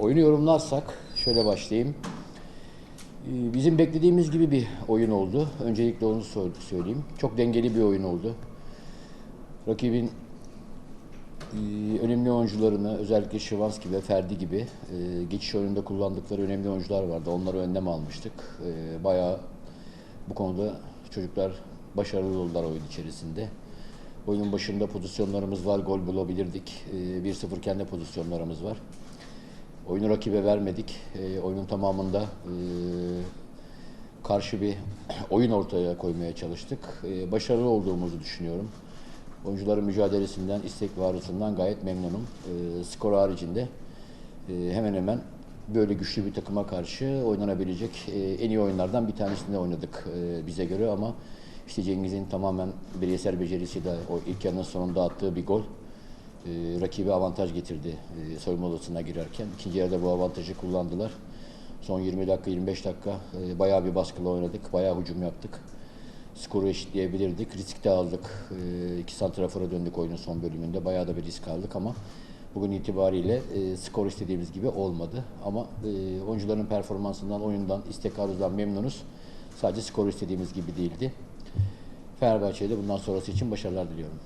Oyunu yorumlarsak şöyle başlayayım. Ee, Bizim beklediğimiz gibi bir oyun oldu. Öncelikle onu sö- söyleyeyim. Çok dengeli bir oyun oldu. Rakibin e, önemli oyuncularını özellikle Şivanski ve Ferdi gibi e, geçiş oyununda kullandıkları önemli oyuncular vardı. Onları önlem almıştık. Bayağı bu konuda çocuklar başarılı oldular oyun içerisinde. Oyunun başında pozisyonlarımız var, gol bulabilirdik. E, 1-0 kendi pozisyonlarımız var. Oyunu rakibe vermedik. E, oyunun tamamında e, karşı bir oyun ortaya koymaya çalıştık. E, başarılı olduğumuzu düşünüyorum. Oyuncuların mücadelesinden, istek ve arzusundan gayet memnunum. E, skor haricinde e, hemen hemen böyle güçlü bir takıma karşı oynanabilecek e, en iyi oyunlardan bir tanesinde oynadık e, bize göre ama işte Cengiz'in tamamen bireysel becerisiyle o ilk yarının sonunda attığı bir gol e, rakibe avantaj getirdi e, soyunma odasına girerken. İkinci yarıda bu avantajı kullandılar. Son 20 dakika 25 dakika e, bayağı bir baskılı oynadık. Bayağı hücum yaptık. Skoru eşitleyebilirdik. Risk de aldık. E, iki santrafora döndük oyunun son bölümünde. Bayağı da bir risk aldık ama bugün itibariyle e, skor istediğimiz gibi olmadı. Ama e, oyuncuların performansından, oyundan, istek arzudan memnunuz. Sadece skor istediğimiz gibi değildi. Fenerbahçe'ye de bundan sonrası için başarılar diliyorum.